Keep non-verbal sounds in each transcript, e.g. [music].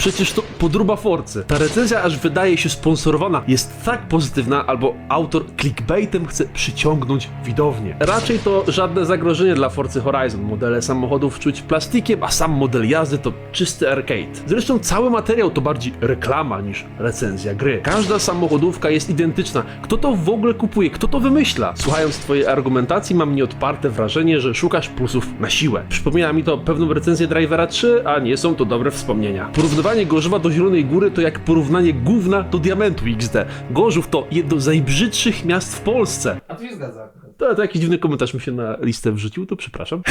Przecież to podruba Forcy. Ta recenzja aż wydaje się sponsorowana, jest tak pozytywna, albo autor clickbaitem chce przyciągnąć widownię. Raczej to żadne zagrożenie dla Forcy Horizon. Modele samochodów czuć plastikiem, a sam model jazdy to czysty arcade. Zresztą cały materiał to bardziej reklama niż recenzja gry. Każda samochodówka jest identyczna. Kto to w ogóle kupuje? Kto to wymyśla? Słuchając twojej argumentacji mam nieodparte wrażenie, że szukasz plusów na siłę. Przypomina mi to pewną recenzję Drivera 3, a nie są to dobre wspomnienia. Porównywanie Gorzowa do Zielonej Góry to jak porównanie gówna do Diamentu XD. Gorzów to jedno z najbrzydszych miast w Polsce. A tu się zgadza. To, to jakiś dziwny komentarz mi się na listę wrzucił, to przepraszam.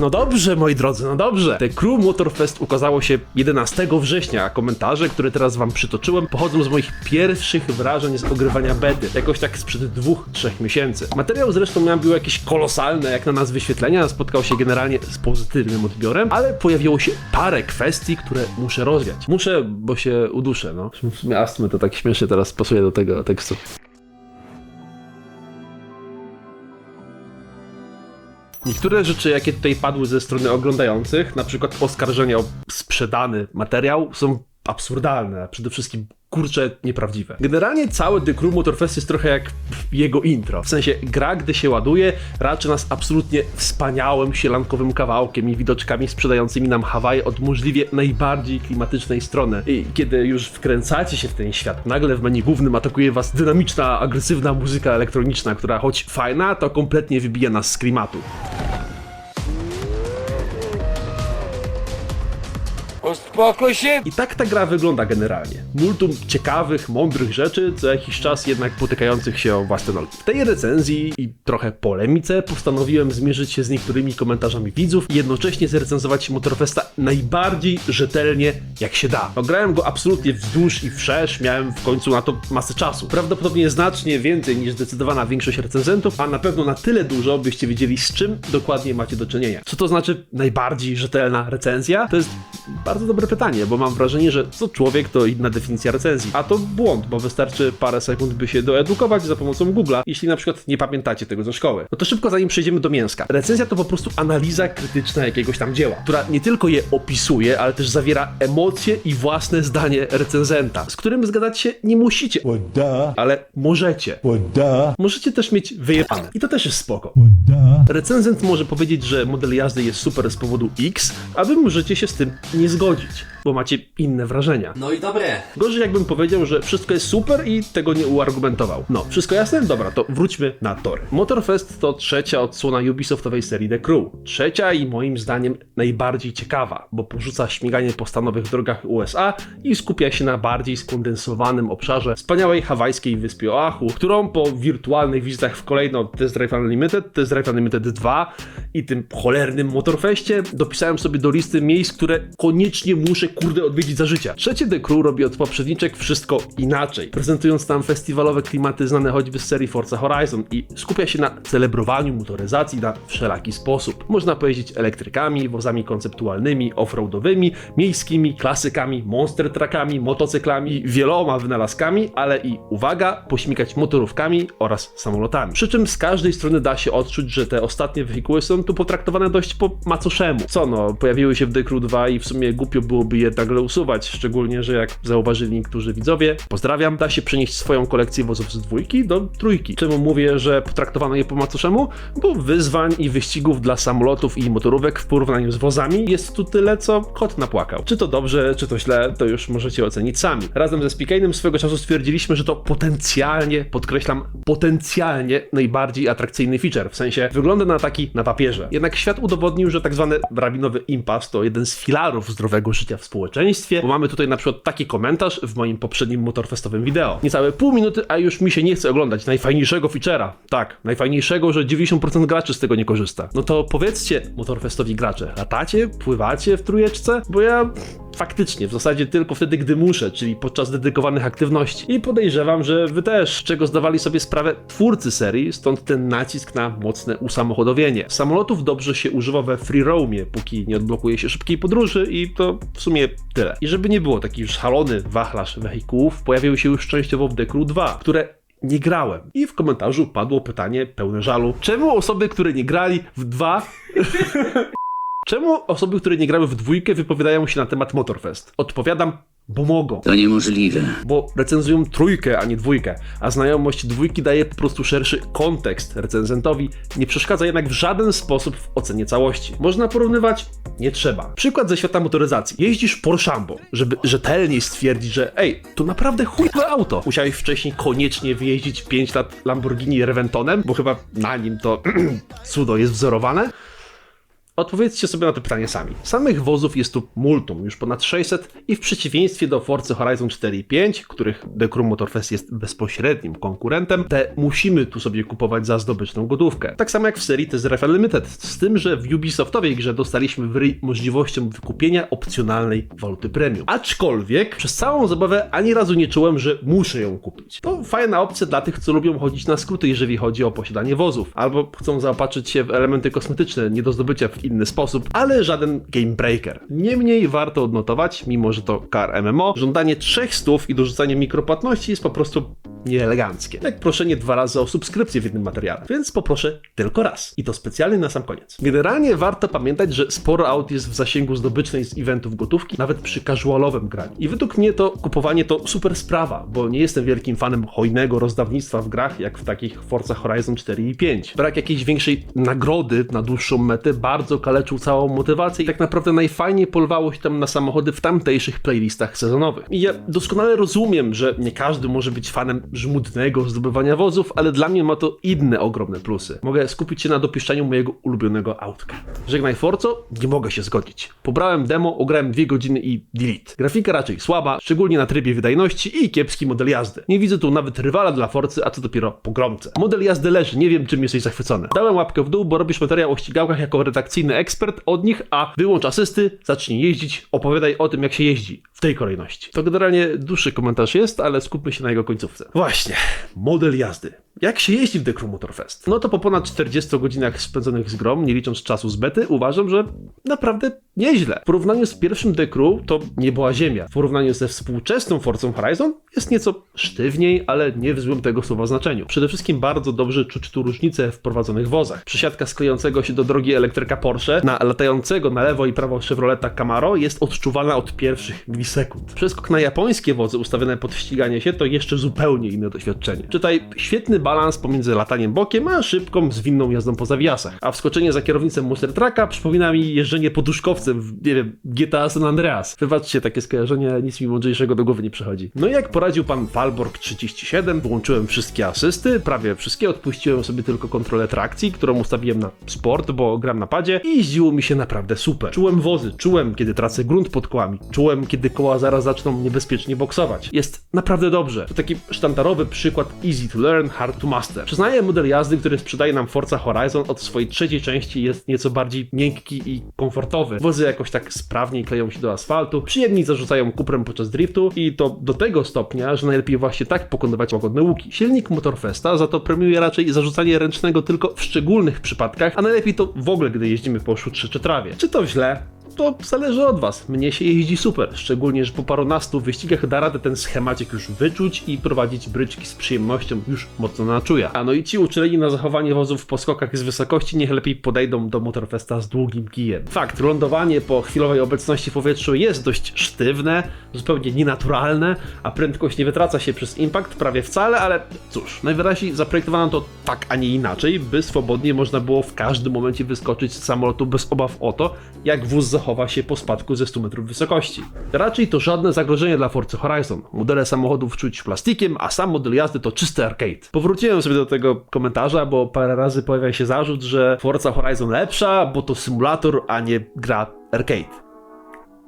No dobrze, moi drodzy, no dobrze. The Crew Motorfest ukazało się 11 września, a komentarze, które teraz wam przytoczyłem, pochodzą z moich pierwszych wrażeń z ogrywania bety, jakoś tak sprzed dwóch, trzech miesięcy. Materiał zresztą miał był jakieś kolosalne, jak na nas wyświetlenia, spotkał się generalnie z pozytywnym odbiorem, ale pojawiło się parę kwestii, które muszę rozwiać. Muszę, bo się uduszę, no. W sumie astmy to tak śmiesznie teraz pasuje do tego tekstu. Niektóre rzeczy, jakie tutaj padły ze strony oglądających, na przykład oskarżenia o sprzedany materiał, są absurdalne, przede wszystkim kurcze nieprawdziwe. Generalnie cały The Crew Motorfest jest trochę jak jego intro. W sensie gra, gdy się ładuje, raczy nas absolutnie wspaniałym, sielankowym kawałkiem i widoczkami sprzedającymi nam Hawaje od możliwie najbardziej klimatycznej strony. I kiedy już wkręcacie się w ten świat, nagle w menu głównym atakuje was dynamiczna, agresywna muzyka elektroniczna, która choć fajna, to kompletnie wybija nas z klimatu. Uspokój się! I tak ta gra wygląda generalnie. Multum ciekawych, mądrych rzeczy, co jakiś czas jednak potykających się o własne nogi. W tej recenzji i trochę polemice postanowiłem zmierzyć się z niektórymi komentarzami widzów i jednocześnie zrecenzować Motorfesta najbardziej rzetelnie jak się da. Ograłem go absolutnie wzdłuż i wszerz, miałem w końcu na to masę czasu. Prawdopodobnie znacznie więcej niż zdecydowana większość recenzentów, a na pewno na tyle dużo, byście wiedzieli z czym dokładnie macie do czynienia. Co to znaczy najbardziej rzetelna recenzja? To jest bardzo dobre pytanie, bo mam wrażenie, że co człowiek to inna definicja recenzji. A to błąd, bo wystarczy parę sekund, by się doedukować za pomocą Google'a, jeśli na przykład nie pamiętacie tego ze szkoły. No to szybko zanim przejdziemy do mięska. Recenzja to po prostu analiza krytyczna jakiegoś tam dzieła, która nie tylko je opisuje, ale też zawiera emocje i własne zdanie recenzenta, z którym zgadzać się nie musicie, ale możecie. Możecie też mieć wyjebane. I to też jest spoko. Recenzent może powiedzieć, że model jazdy jest super z powodu X, a wy możecie się z tym nie zgodzić, bo macie inne wrażenia. No i dobre. Gorzej jakbym powiedział, że wszystko jest super i tego nie uargumentował. No, wszystko jasne? Dobra, to wróćmy na tory. Motorfest to trzecia odsłona Ubisoftowej serii The Crew. Trzecia i moim zdaniem najbardziej ciekawa, bo porzuca śmiganie po stanowych drogach USA i skupia się na bardziej skondensowanym obszarze wspaniałej hawajskiej wyspie Oahu, którą po wirtualnych wizytach w kolejno Test Drive Unlimited, Test Drive Unlimited 2 i tym cholernym Motorfeście dopisałem sobie do listy miejsc, które koniecznie muszę kurde odwiedzić za życia. Trzecie The Crew robi od poprzedniczek wszystko inaczej, prezentując tam festiwalowe klimaty znane choćby z serii Forza Horizon i skupia się na celebrowaniu motoryzacji na wszelaki sposób. Można pojeździć elektrykami, wozami konceptualnymi, offroadowymi, miejskimi, klasykami, monster truckami, motocyklami, wieloma wynalazkami, ale i uwaga, pośmigać motorówkami oraz samolotami. Przy czym z każdej strony da się odczuć, że te ostatnie wehikuły są tu potraktowane dość po macoszemu. Co no, pojawiły się w The Crew 2 i w sumie głupio byłoby je nagle usuwać, szczególnie, że jak zauważyli niektórzy widzowie, pozdrawiam, da się przenieść swoją kolekcję wozów z dwójki do trójki. Czemu mówię, że potraktowano je po macoszemu? Bo wyzwań i wyścigów dla samolotów i motorówek w porównaniu z wozami jest tu tyle, co kot napłakał. Czy to dobrze, czy to źle, to już możecie ocenić sami. Razem ze Spikane'em swego czasu stwierdziliśmy, że to potencjalnie, podkreślam, potencjalnie najbardziej atrakcyjny feature, w sensie wygląda na taki na papierze. Jednak świat udowodnił, że tak zwany rabinowy impas to jeden z filarów zdrowego życia w społeczeństwie, bo mamy tutaj na przykład taki komentarz w moim poprzednim motorfestowym wideo. Niecałe pół minuty, a już mi się nie chce oglądać najfajniejszego feature'a. Tak, najfajniejszego, że 90% graczy z tego nie korzysta. No to powiedzcie, motorfestowi gracze, latacie, pływacie w trójeczce? Bo ja faktycznie, w zasadzie tylko wtedy, gdy muszę, czyli podczas dedykowanych aktywności. I podejrzewam, że wy też, czego zdawali sobie sprawę twórcy serii, stąd ten nacisk na mocne usamochodowienie. Samolotów dobrze się używa we free roamie, póki nie odblokuje się szybkiej podróży i to w sumie tyle. I żeby nie było taki szalony wachlarz wehikułów, pojawiły się już częściowo w The Crew 2, które nie grałem. I w komentarzu padło pytanie pełne żalu. Czemu osoby, które nie grali w dwa [laughs] Czemu osoby, które nie grały w dwójkę wypowiadają się na temat Motorfest? Odpowiadam, bo mogą. To niemożliwe. Bo recenzują trójkę, a nie dwójkę, a znajomość dwójki daje po prostu szerszy kontekst recenzentowi, nie przeszkadza jednak w żaden sposób w ocenie całości. Można porównywać? Nie trzeba. Przykład ze świata motoryzacji. Jeździsz Porszambo, żeby rzetelniej stwierdzić, że ej, to naprawdę chujowe auto. Musiałeś wcześniej koniecznie wyjeździć 5 lat Lamborghini Reventonem, bo chyba na nim to [clears throat] cudo jest wzorowane. Odpowiedzcie sobie na to pytanie sami. Samych wozów jest tu multum, już ponad 600 i w przeciwieństwie do Forza Horizon 4 i 5, których The Crew Motorfest jest bezpośrednim konkurentem, te musimy tu sobie kupować za zdobyczną gotówkę. Tak samo jak w serii Test Unlimited, z tym, że w Ubisoftowej grze dostaliśmy w ryj możliwością wykupienia opcjonalnej waluty premium. Aczkolwiek przez całą zabawę ani razu nie czułem, że muszę ją kupić. To fajna opcja dla tych, co lubią chodzić na skróty, jeżeli chodzi o posiadanie wozów, albo chcą zaopatrzyć się w elementy kosmetyczne nie do zdobycia w inny sposób, ale żaden game breaker. Niemniej warto odnotować, mimo że to car MMO, żądanie trzech stów i dorzucanie mikropłatności jest po prostu nieeleganckie. Jak proszenie dwa razy o subskrypcję w jednym materiale, więc poproszę tylko raz. I to specjalnie na sam koniec. Generalnie warto pamiętać, że sporo aut jest w zasięgu zdobycznej z eventów gotówki, nawet przy casualowym graniu. I według mnie to kupowanie to super sprawa, bo nie jestem wielkim fanem hojnego rozdawnictwa w grach, jak w takich Forza Horizon 4 i 5. Brak jakiejś większej nagrody na dłuższą metę bardzo kaleczył całą motywację i tak naprawdę najfajniej polowało się tam na samochody w tamtejszych playlistach sezonowych. I ja doskonale rozumiem, że nie każdy może być fanem żmudnego zdobywania wozów, ale dla mnie ma to inne ogromne plusy. Mogę skupić się na dopieszczaniu mojego ulubionego autka. Żegnaj Forco, nie mogę się zgodzić. Pobrałem demo, ograłem dwie godziny i delete. Grafika raczej słaba, szczególnie na trybie wydajności i kiepski model jazdy. Nie widzę tu nawet rywala dla Forcy, a co dopiero pogromcę. Model jazdy leży, nie wiem czym jesteś zachwycony. Dałem łapkę w dół, bo robisz materiał o ścigałkach jako redakcyjny ekspert od nich, a wyłącz asysty, zacznij jeździć, opowiadaj o tym jak się jeździ. W tej kolejności. To generalnie dłuższy komentarz jest, ale skupmy się na jego końcówce. Właśnie, model jazdy. Jak się jeździ w The Crew Motorfest? No to po ponad 40 godzinach spędzonych z grom, nie licząc czasu z bety, uważam, że naprawdę nieźle. W porównaniu z pierwszym The Crew to nie była ziemia. W porównaniu ze współczesną Forcą Horizon jest nieco sztywniej, ale nie w złym tego słowa znaczeniu. Przede wszystkim bardzo dobrze czuć tu różnicę w prowadzonych wozach. Przesiadka sklejącego się do drogi elektryka Porsche na latającego na lewo i prawo Chevroleta Camaro jest odczuwalna od pierwszych milisekund. Przeskok na japońskie wozy ustawione pod ściganie się to jeszcze zupełnie inne doświadczenie. Czytaj świetny balans pomiędzy lataniem bokiem, a szybką, zwinną jazdą po zawiasach. A wskoczenie za kierownicę Monster Trucka przypomina mi jeżdżenie poduszkowcem w, nie wiem, GTA San Andreas. Wybaczcie takie skojarzenie, nic mi mądrzejszego do głowy nie przychodzi. No i jak poradził pan Valborg 37, włączyłem wszystkie asysty, prawie wszystkie, odpuściłem sobie tylko kontrolę trakcji, którą ustawiłem na sport, bo gram na padzie i jeździło mi się naprawdę super. Czułem wozy, czułem kiedy tracę grunt pod kołami, czułem kiedy koła zaraz zaczną niebezpiecznie boksować. Jest naprawdę dobrze. To taki sztandarowy przykład easy to learn, hard to master. Przyznaję model jazdy, który sprzedaje nam Forza Horizon od swojej trzeciej części jest nieco bardziej miękki i komfortowy. Wozy jakoś tak sprawniej kleją się do asfaltu, przyjemni zarzucają kuprem podczas driftu i to do tego stopnia, że najlepiej właśnie tak pokonywać łagodne łuki. Silnik Motorfesta za to premiuje raczej zarzucanie ręcznego tylko w szczególnych przypadkach, a najlepiej to w ogóle, gdy jeździmy po szutrze czy trawie. Czy to źle? To zależy od was. Mnie się jeździ super, szczególnie, że po parunastu wyścigach da radę ten schemacik już wyczuć i prowadzić bryczki z przyjemnością już mocno na czuja. A no i ci uczuleni na zachowanie wozów po skokach z wysokości niech lepiej podejdą do Motorfesta z długim kijem. Fakt, lądowanie po chwilowej obecności w powietrzu jest dość sztywne, zupełnie nienaturalne, a prędkość nie wytraca się przez impact prawie wcale, ale cóż, najwyraźniej zaprojektowano to tak, a nie inaczej, by swobodnie można było w każdym momencie wyskoczyć z samolotu bez obaw o to, jak wóz zachowa się po spadku ze 100 metrów wysokości. Raczej to żadne zagrożenie dla Forza Horizon. Modele samochodów czuć plastikiem, a sam model jazdy to czysty arcade. Powróciłem sobie do tego komentarza, bo parę razy pojawia się zarzut, że Forza Horizon lepsza, bo to symulator, a nie gra arcade.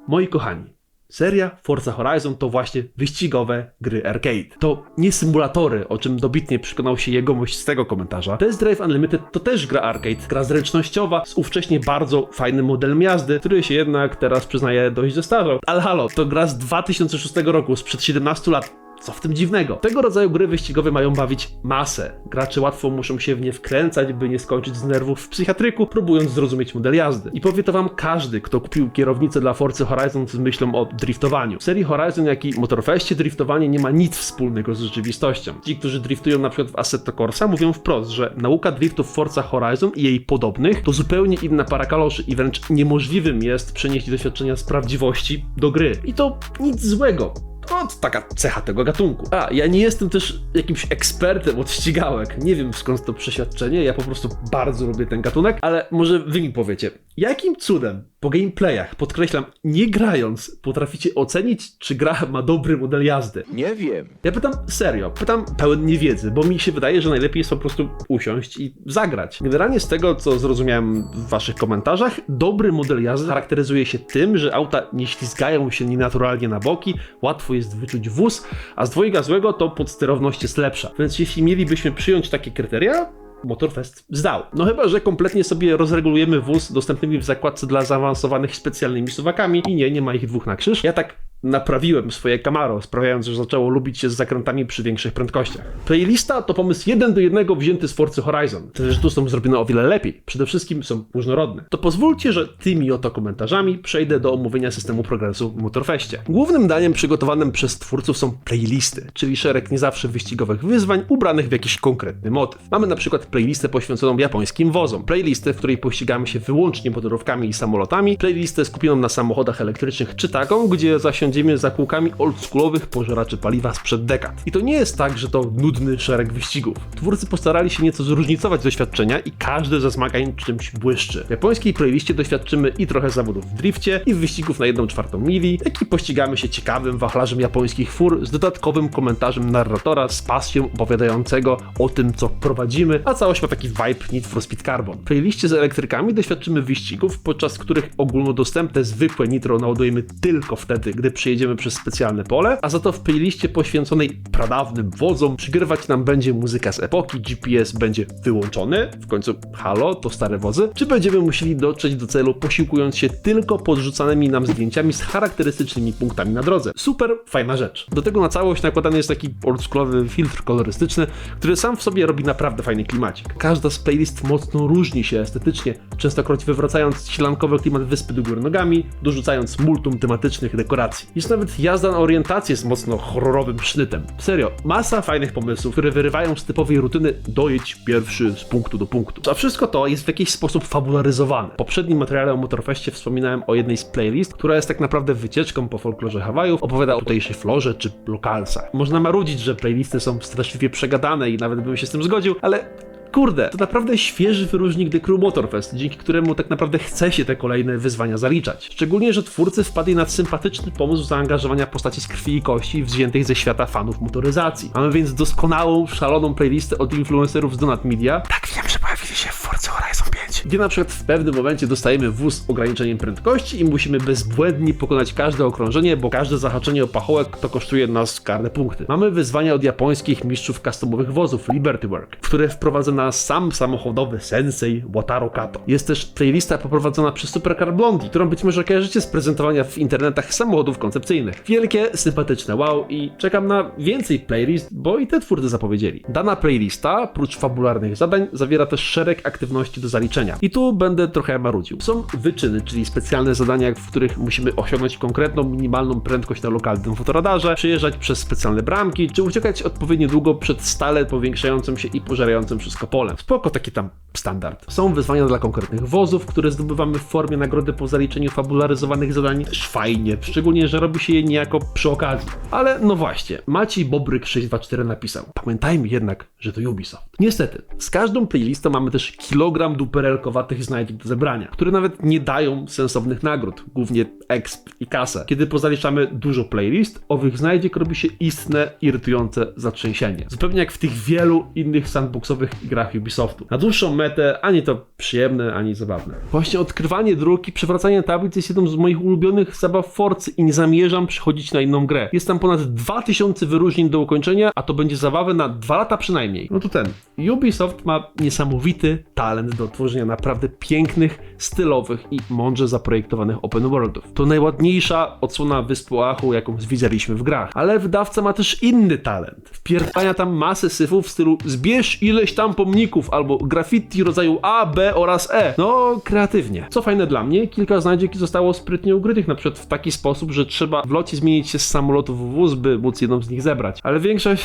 Moi kochani, Seria Forza Horizon to właśnie wyścigowe gry arcade. To nie symulatory, o czym dobitnie przekonał się jegomość z tego komentarza. Test Drive Unlimited to też gra arcade, gra zręcznościowa z ówcześnie bardzo fajnym modelem jazdy, który się jednak teraz przyznaje dość zestarzał. Ale halo, to gra z 2006 roku, sprzed 17 lat. Co w tym dziwnego? Tego rodzaju gry wyścigowe mają bawić masę. Gracze łatwo muszą się w nie wkręcać, by nie skończyć z nerwów w psychiatryku, próbując zrozumieć model jazdy. I powie to wam każdy, kto kupił kierownicę dla Forcy Horizon z myślą o driftowaniu. W serii Horizon, jak i Motorfestie driftowanie nie ma nic wspólnego z rzeczywistością. Ci, którzy driftują na przykład w Assetto Corsa, mówią wprost, że nauka driftu w Forza Horizon i jej podobnych to zupełnie inna para kaloszy i wręcz niemożliwym jest przenieść doświadczenia z prawdziwości do gry. I to nic złego. To taka cecha tego gatunku. A, ja nie jestem też jakimś ekspertem od ścigałek. Nie wiem skąd to przeświadczenie, ja po prostu bardzo lubię ten gatunek, ale może wy mi powiecie, jakim cudem po gameplayach, podkreślam, nie grając, potraficie ocenić, czy gra ma dobry model jazdy? Nie wiem. Ja pytam serio, pytam pełen niewiedzy, bo mi się wydaje, że najlepiej jest po prostu usiąść i zagrać. Generalnie z tego, co zrozumiałem w waszych komentarzach, dobry model jazdy charakteryzuje się tym, że auta nie ślizgają się nienaturalnie na boki, łatwo jest wyczuć wóz, a z dwojga złego to podsterowność jest lepsza. Więc jeśli mielibyśmy przyjąć takie kryteria, Motorfest zdał. No chyba, że kompletnie sobie rozregulujemy wóz dostępnymi w zakładce dla zaawansowanych specjalnymi suwakami i nie, nie ma ich dwóch na krzyż. Ja tak naprawiłem swoje Camaro, sprawiając, że zaczęło lubić się z zakrętami przy większych prędkościach. Playlista to pomysł jeden do jednego wzięty z Forcy Horizon. Te rzeczy tu są zrobione o wiele lepiej. Przede wszystkim są różnorodne. To pozwólcie, że tymi oto komentarzami przejdę do omówienia systemu progresu w Motorfeście. Głównym daniem przygotowanym przez twórców są playlisty, czyli szereg nie zawsze wyścigowych wyzwań ubranych w jakiś konkretny motyw. Mamy na przykład playlistę poświęconą japońskim wozom, playlistę, w której pościgamy się wyłącznie motorówkami i samolotami, playlistę skupioną na samochodach elektrycznych czy taką, gdzie zasiądziemy za kółkami oldschoolowych pożeraczy paliwa sprzed dekad. I to nie jest tak, że to nudny szereg wyścigów. Twórcy postarali się nieco zróżnicować doświadczenia i każdy ze zmagań czymś błyszczy. W japońskiej playliście doświadczymy i trochę zawodów w drifcie, i wyścigów na 1 czwartą mili, jak i pościgamy się ciekawym wachlarzem japońskich fur z dodatkowym komentarzem narratora z pasją opowiadającego o tym, co prowadzimy, a całość ma taki vibe Need for Speed Carbon. W playliście z elektrykami doświadczymy wyścigów, podczas których ogólnodostępne zwykłe nitro naładujemy tylko wtedy, gdy przyjedziemy przez specjalne pole, a za to w playliście poświęconej pradawnym wozom przygrywać nam będzie muzyka z epoki, GPS będzie wyłączony, w końcu halo, to stare wozy, czy będziemy musieli dotrzeć do celu posiłkując się tylko podrzucanymi nam zdjęciami z charakterystycznymi punktami na drodze. Super, fajna rzecz. Do tego na całość nakładany jest taki oldschoolowy filtr kolorystyczny, który sam w sobie robi naprawdę fajny klimacik. Każda z playlist mocno różni się estetycznie, częstokroć wywracając ślankowy klimat wyspy do góry nogami, dorzucając multum tematycznych dekoracji. Jest nawet jazda na orientację z mocno horrorowym sznytem. Serio, masa fajnych pomysłów, które wyrywają z typowej rutyny dojedź pierwszy z punktu do punktu. A wszystko to jest w jakiś sposób fabularyzowane. W poprzednim materiale o Motorfeście wspominałem o jednej z playlist, która jest tak naprawdę wycieczką po folklorze Hawajów, opowiada o tutejszej florze czy lokalsach. Można marudzić, że playlisty są straszliwie przegadane i nawet bym się z tym zgodził, ale Kurde, to naprawdę świeży wyróżnik The Crew Motorfest, dzięki któremu tak naprawdę chce się te kolejne wyzwania zaliczać. Szczególnie, że twórcy wpadli na sympatyczny pomysł zaangażowania postaci z krwi i kości wziętych ze świata fanów motoryzacji. Mamy więc doskonałą, szaloną playlistę od influencerów z Donut Media. Tak wiem, że pojawili się w Forza Horizon 5. Gdzie na przykład w pewnym momencie dostajemy wóz z ograniczeniem prędkości i musimy bezbłędnie pokonać każde okrążenie, bo każde zahaczenie o pachołek to kosztuje nas karne punkty. Mamy wyzwania od japońskich mistrzów customowych wozów Liberty Work, w które wprowadza nas sam samochodowy sensei Wataru Kato. Jest też playlista poprowadzona przez Supercar Blondie, którą być może kojarzycie z prezentowania w internetach samochodów koncepcyjnych. Wielkie, sympatyczne wow i czekam na więcej playlist, bo i te twórcy zapowiedzieli. Dana playlista, prócz fabularnych zadań, zawiera też szereg aktywności do zaliczenia. I tu będę trochę marudził. Są wyczyny, czyli specjalne zadania, w których musimy osiągnąć konkretną, minimalną prędkość na lokalnym fotoradarze, przejeżdżać przez specjalne bramki, czy uciekać odpowiednio długo przed stale powiększającym się i pożerającym wszystko polem. Spoko, taki tam standard. Są wyzwania dla konkretnych wozów, które zdobywamy w formie nagrody po zaliczeniu fabularyzowanych zadań. Też fajnie, szczególnie, że robi się je niejako przy okazji. Ale no właśnie, Maciej Bobryk 624 napisał. Pamiętajmy jednak, że to Ubisoft. Niestety, z każdą playlistą mamy też kilogram duperelkowatych znajdziek do zebrania, które nawet nie dają sensownych nagród, głównie exp i kasę. Kiedy pozaliczamy dużo playlist, owych znajdziek robi się istne, irytujące zatrzęsienie. Zupełnie jak w tych wielu innych sandboxowych grach Ubisoftu. Na dłuższą metę ani to przyjemne, ani zabawne. Właśnie odkrywanie dróg i przewracanie tablic jest jedną z moich ulubionych zabaw Forcy i nie zamierzam przechodzić na inną grę. Jest tam ponad 2000 wyróżnień do ukończenia, a to będzie zabawę na 2 lata przynajmniej. No to ten. Ubisoft ma niesamowity talent do tworzenia naprawdę pięknych, stylowych i mądrze zaprojektowanych open worldów. To najładniejsza odsłona wyspy Oahu, jaką zwidzieliśmy w grach. Ale wydawca ma też inny talent. Wpierdania tam masę syfów w stylu zbierz ileś tam pomników albo graffiti rodzaju A, B oraz E. No, kreatywnie. Co fajne dla mnie, kilka znajdziek zostało sprytnie ukrytych, na przykład w taki sposób, że trzeba w locie zmienić się z samolotu w wóz, by móc jedną z nich zebrać. Ale większość...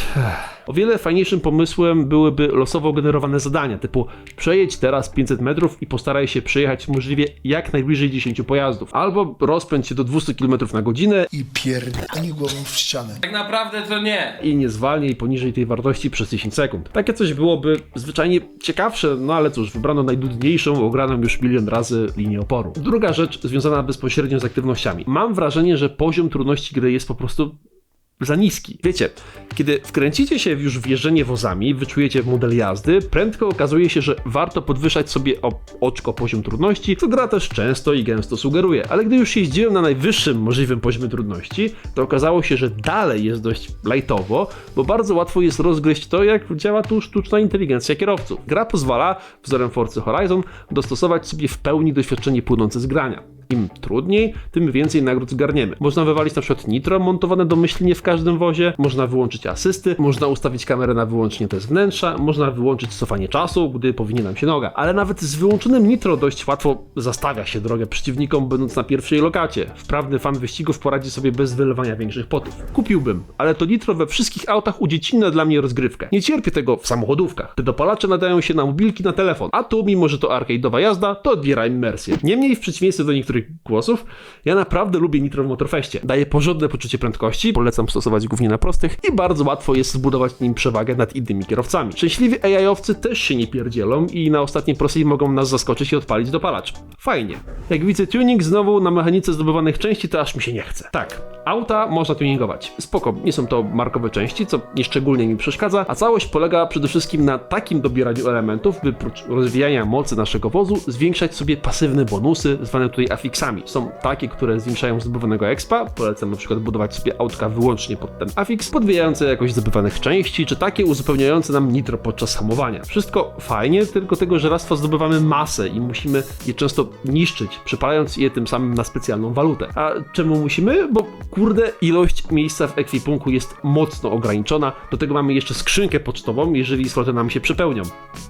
O wiele fajniejszym pomysłem byłyby losowo generowane zadania, typu przejedź teraz 500 metrów i postaraj się przejechać możliwie jak najbliżej 10 pojazdów. Albo rozpędź się do 200 km na godzinę i pierdolni głową w ścianę. Tak naprawdę to nie. i nie zwalnij poniżej tej wartości przez 10 sekund. Takie coś byłoby zwyczajnie ciekawsze, no ale cóż, wybrano najdudniejszą, ograną już milion razy linię oporu. Druga rzecz związana bezpośrednio z aktywnościami. Mam wrażenie, że poziom trudności gry jest po prostu za niski. Wiecie, kiedy wkręcicie się już w jeżdżenie wozami, wyczujecie model jazdy, prędko okazuje się, że warto podwyższać sobie o oczko poziom trudności, co gra też często i gęsto sugeruje. Ale gdy już jeździłem na najwyższym możliwym poziomie trudności, to okazało się, że dalej jest dość lightowo, bo bardzo łatwo jest rozgryźć to, jak działa tu sztuczna inteligencja kierowców. Gra pozwala, wzorem Forza Horizon, dostosować sobie w pełni doświadczenie płynące z grania. Im trudniej, tym więcej nagród zgarniemy. Można wywalić na przykład nitro montowane domyślnie w każdym wozie, można wyłączyć asysty, można ustawić kamerę na wyłącznie te z wnętrza, można wyłączyć cofanie czasu, gdy powinien nam się noga. Ale nawet z wyłączonym nitro dość łatwo zastawia się drogę przeciwnikom, będąc na pierwszej lokacie. Wprawny fan wyścigów poradzi sobie bez wylewania większych potów. Kupiłbym, ale to nitro we wszystkich autach udziecinna dla mnie rozgrywkę. Nie cierpię tego w samochodówkach. Te dopalacze nadają się na mobilki na telefon, a tu, mimo że to arcade'owa jazda, to odbiera immersję. Niemniej, w przeciwieństwie do niektórych głosów, ja naprawdę lubię nitro w Motorfeście. Daje porządne poczucie prędkości, polecam stosować głównie na prostych i bardzo łatwo jest zbudować nim przewagę nad innymi kierowcami. Szczęśliwi AI-owcy też się nie pierdzielą i na ostatniej prostej mogą nas zaskoczyć i odpalić dopalacz. Fajnie. Jak widzę tuning znowu na mechanice zdobywanych części, to aż mi się nie chce. Tak, auta można tuningować. Spoko, nie są to markowe części, co nieszczególnie mi przeszkadza, a całość polega przede wszystkim na takim dobieraniu elementów, by prócz rozwijania mocy naszego wozu zwiększać sobie pasywne bonusy, zwane tutaj afixami. Są takie, które zwiększają zdobywanego expa, polecam na przykład budować sobie autka wyłącznie pod ten afix, podwijające jakość zdobywanych części, czy takie uzupełniające nam nitro podczas hamowania. Wszystko fajnie, tylko tego żelastwa zdobywamy masę i musimy je często niszczyć, przepalając je tym samym na specjalną walutę. A czemu musimy? Bo kurde, ilość miejsca w ekwipunku jest mocno ograniczona, do tego mamy jeszcze skrzynkę pocztową, jeżeli sloty nam się przepełnią.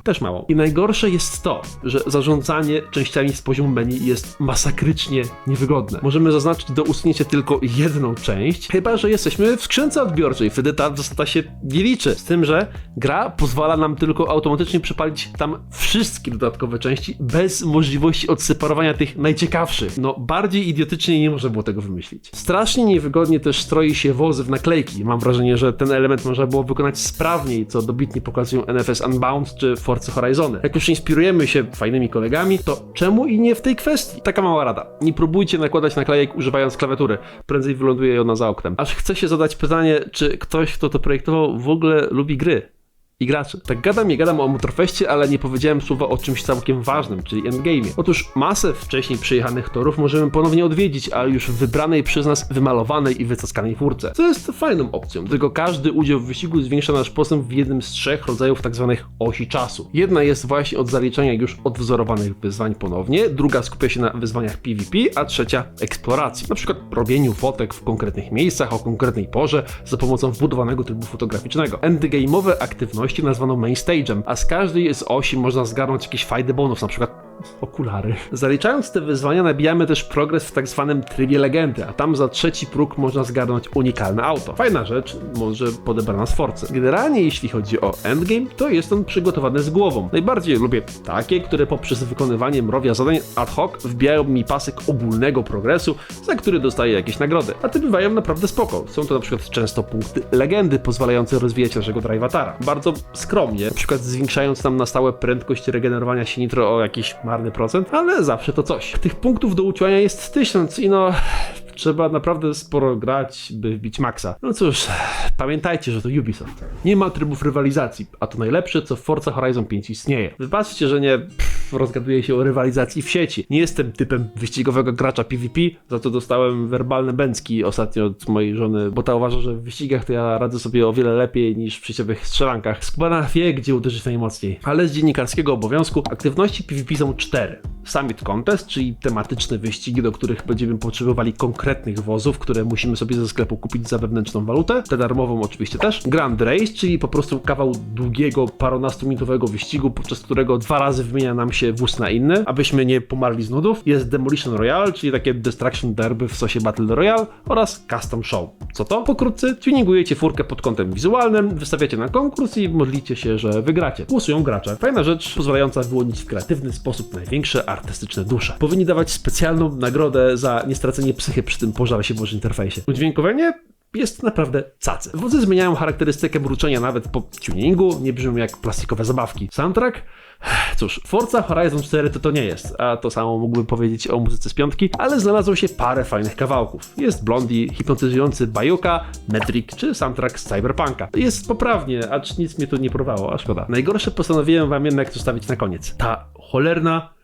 Też mało. I najgorsze jest to, że zarządzanie częściami z poziomu menu jest masakrycznie niewygodne. Możemy zaznaczyć do usunięcia tylko jedną część, chyba że jesteśmy w skrzynce odbiorczej, wtedy ta zasada się nie liczy. Z tym, że gra pozwala nam tylko automatycznie przepalić tam wszystkie dodatkowe części bez możliwości odseparowania tych najciekawszych. No, bardziej idiotycznie nie można było tego wymyślić. Strasznie niewygodnie też stroi się wozy w naklejki. Mam wrażenie, że ten element można było wykonać sprawniej, co dobitnie pokazują NFS Unbound czy Forza Horizony. Jak już inspirujemy się fajnymi kolegami, to czemu i nie w tej kwestii? Taka mała rada. Nie próbujcie nakładać naklejek używając klawiatury. Prędzej wyląduje ona za oknem. Aż chce się zadać pytanie, czy ktoś, kto to projektował, w ogóle lubi gry i graczy. Tak gadam, nie gadam o Motorfeście, ale nie powiedziałem słowa o czymś całkiem ważnym, czyli endgame'ie. Otóż masę wcześniej przejechanych torów możemy ponownie odwiedzić, ale już w wybranej przez nas wymalowanej i wycaskanej furce, co jest fajną opcją. Tylko każdy udział w wyścigu zwiększa nasz postęp w jednym z trzech rodzajów tzw. osi czasu. Jedna jest właśnie od zaliczania już odwzorowanych wyzwań ponownie, druga skupia się na wyzwaniach PvP, a trzecia eksploracji. Na przykład robieniu fotek w konkretnych miejscach o konkretnej porze za pomocą wbudowanego trybu fotograficznego. Endgame'owe aktywności nazwano main stage'em, a z każdej z osi można zgarnąć jakiś fajny bonus, na przykład okulary. Zaliczając te wyzwania nabijamy też progres w tak zwanym trybie legendy, a tam za trzeci próg można zgarnąć unikalne auto. Fajna rzecz, może podebrana z Forcy. Generalnie jeśli chodzi o endgame, to jest on przygotowany z głową. Najbardziej lubię takie, które poprzez wykonywanie mrowia zadań ad hoc wbijają mi pasek ogólnego progresu, za który dostaję jakieś nagrody. A te bywają naprawdę spoko. Są to na przykład często punkty legendy pozwalające rozwijać naszego drivatara. Bardzo skromnie, na przykład zwiększając nam na stałe prędkość regenerowania się nitro o jakiś marny procent, ale zawsze to coś. Tych punktów do uciłania jest tysiąc i no... Trzeba naprawdę sporo grać, by wbić maksa. No cóż, pamiętajcie, że to Ubisoft. Nie ma trybów rywalizacji, a to najlepsze, co w Forza Horizon 5 istnieje. Wybaczcie, że nie... Pff, rozgaduje się o rywalizacji w sieci. Nie jestem typem wyścigowego gracza PvP, za to dostałem werbalne bęcki ostatnio od mojej żony, bo ta uważa, że w wyścigach to ja radzę sobie o wiele lepiej niż w przejściowych strzelankach. Skubana wie, gdzie uderzyć najmocniej. Ale z dziennikarskiego obowiązku aktywności PvP są cztery. Summit Contest, czyli tematyczne wyścigi, do których będziemy potrzebowali konkretnych wozów, które musimy sobie ze sklepu kupić za wewnętrzną walutę, tę darmową oczywiście też. Grand Race, czyli po prostu kawał długiego, parunastominutowego wyścigu, podczas którego dwa razy wymienia nam się wóz na inny, abyśmy nie pomarli z nudów. Jest Demolition Royale, czyli takie Destruction Derby w sosie Battle Royale oraz Custom Show. Co to? Pokrótce tuningujecie furkę pod kątem wizualnym, wystawiacie na konkurs i modlicie się, że wygracie. Głosują gracze. Fajna rzecz, pozwalająca wyłonić w kreatywny sposób największe artystyczne dusze. Powinni dawać specjalną nagrodę za niestracenie psychy przy tym pożarze się interfejsie. Udźwiękowienie jest naprawdę cacy. Wozy zmieniają charakterystykę mruczenia nawet po tuningu, nie brzmią jak plastikowe zabawki. Soundtrack? [sighs] Cóż, Forza Horizon 4 to to nie jest, a to samo mógłbym powiedzieć o muzyce z piątki, ale znalazło się parę fajnych kawałków. Jest Blondie, hipnotyzujący Bajuka, Metric czy soundtrack z Cyberpunka. Jest poprawnie, acz nic mnie tu nie porwało, a szkoda. Najgorsze postanowiłem wam jednak zostawić na koniec. Ta cholerna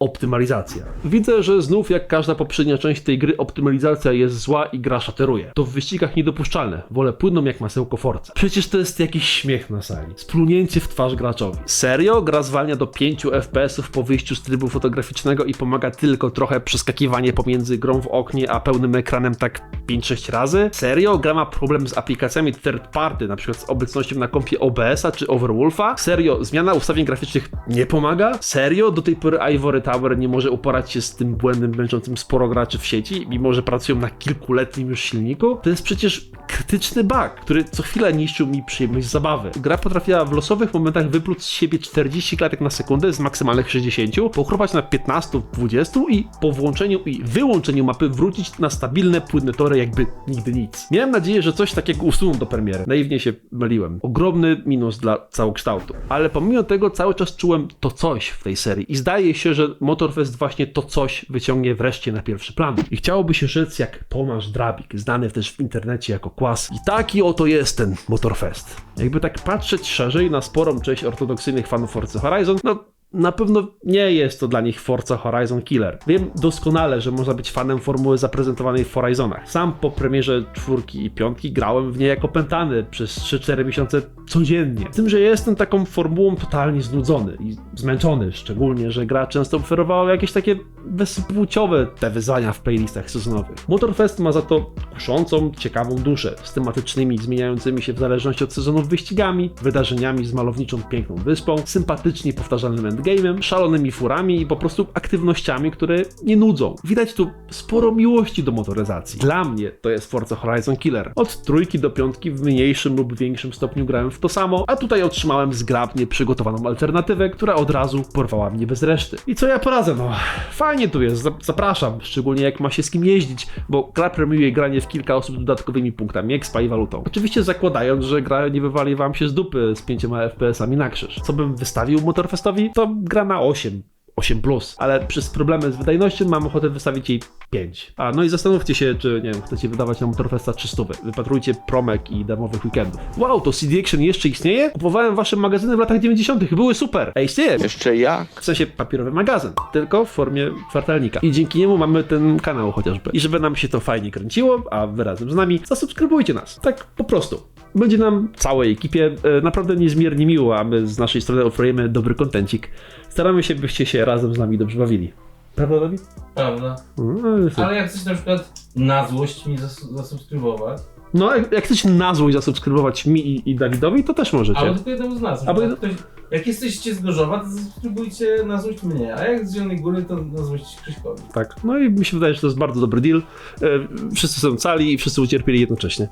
optymalizacja. Widzę, że znów jak każda poprzednia część tej gry optymalizacja jest zła i gra szateruje. To w wyścigach niedopuszczalne. Wolę płynną jak masełko Forza. Przecież to jest jakiś śmiech na sali. Splunięcie w twarz graczowi. Serio? Gra zwalnia do 5 FPS-ów po wyjściu z trybu fotograficznego i pomaga tylko trochę przeskakiwanie pomiędzy grą w oknie a pełnym ekranem tak 5-6 razy? Serio? Gra ma problem z aplikacjami third party, na przykład z obecnością na kompie OBS-a czy Overwolfa? Serio? Zmiana ustawień graficznych nie pomaga? Serio? Do tej pory Ivory Tower nie może uporać się z tym błędem męczącym sporo graczy w sieci, mimo że pracują na kilkuletnim już silniku? To jest przecież krytyczny bug, który co chwilę niszczył mi przyjemność zabawy. Gra potrafiła w losowych momentach wypluć z siebie 40 klatek na sekundę z maksymalnych 60, pochrupać na 15-20 i po włączeniu i wyłączeniu mapy wrócić na stabilne, płynne tory jakby nigdy nic. Miałem nadzieję, że coś takiego usuną do premiery. Naiwnie się myliłem. Ogromny minus dla całokształtu. Ale pomimo tego cały czas czułem to coś w tej serii i zdaje się, że Motorfest właśnie to coś wyciągnie wreszcie na pierwszy plan. I chciałoby się rzec jak Tomasz Drabik, znany też w internecie jako Kłas. I taki oto jest ten Motorfest. Jakby tak patrzeć szerzej na sporą część ortodoksyjnych fanów Forza Horizon, no na pewno nie jest to dla nich Forza Horizon Killer. Wiem doskonale, że można być fanem formuły zaprezentowanej w Horizonach. Sam po premierze czwórki i piątki grałem w nie jako pętany przez 3-4 miesiące codziennie. Z tym, że jestem taką formułą totalnie znudzony i zmęczony, szczególnie, że gra często oferowała jakieś takie bezpłciowe te wyzwania w playlistach sezonowych. Motorfest ma za to kuszącą, ciekawą duszę, z tematycznymi, zmieniającymi się w zależności od sezonów wyścigami, wydarzeniami z malowniczą piękną wyspą, sympatycznie powtarzalnym endgame'em, szalonymi furami i po prostu aktywnościami, które nie nudzą. Widać tu sporo miłości do motoryzacji. Dla mnie to jest Forza Horizon Killer. Od trójki do piątki w mniejszym lub większym stopniu grałem w to samo, a tutaj otrzymałem zgrabnie przygotowaną alternatywę, która od razu porwała mnie bez reszty. I co ja poradzę, no fajnie tu jest, za- zapraszam, szczególnie jak ma się z kim jeździć, bo gra premiuje granie w kilka osób dodatkowymi punktami expa i walutą. Oczywiście zakładając, że gra nie wywali wam się z dupy z 5 FPS-ami na krzyż. Co bym wystawił Motorfestowi? To gra na 8. 8 plus, ale przez problemy z wydajnością mam ochotę wystawić jej 5. A no i zastanówcie się, czy nie wiem, chcecie wydawać na Motorfesta 300. Wypatrujcie promek i darmowych weekendów. Wow, to CD Action jeszcze istnieje? Kupowałem wasze magazyny w latach 90. były super. Ej, istnieje. Jeszcze jak? W sensie papierowy magazyn, tylko w formie kwartalnika. I dzięki niemu mamy ten kanał chociażby. I żeby nam się to fajnie kręciło, a wy razem z nami, zasubskrybujcie nas. Tak po prostu. Będzie nam całej ekipie e, naprawdę niezmiernie miło, a my z naszej strony oferujemy dobry kontencik. Staramy się, byście się razem z nami dobrze bawili. Prawda, Dawid? Prawda. No, Ale jak chcesz na przykład na złość mi zas- zasubskrybować, No, jak, jak chcecie na złość zasubskrybować mi i, i Dawidowi, to też możecie. albo tylko jednemu z nas. Albo Albo jed- ktoś, jak jesteście z Gorzowa, to zasubskrybujcie na złość mnie, a jak z Zielonej Góry, to na złość Krzyśkowi. Tak, no i mi się wydaje, że to jest bardzo dobry deal. E, Wszyscy są cali i wszyscy ucierpieli jednocześnie.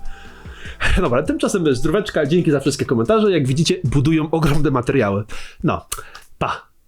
[laughs] Dobra, tymczasem zdróweczka, dzięki za wszystkie komentarze. Jak widzicie, budują ogromne materiały. No, pa.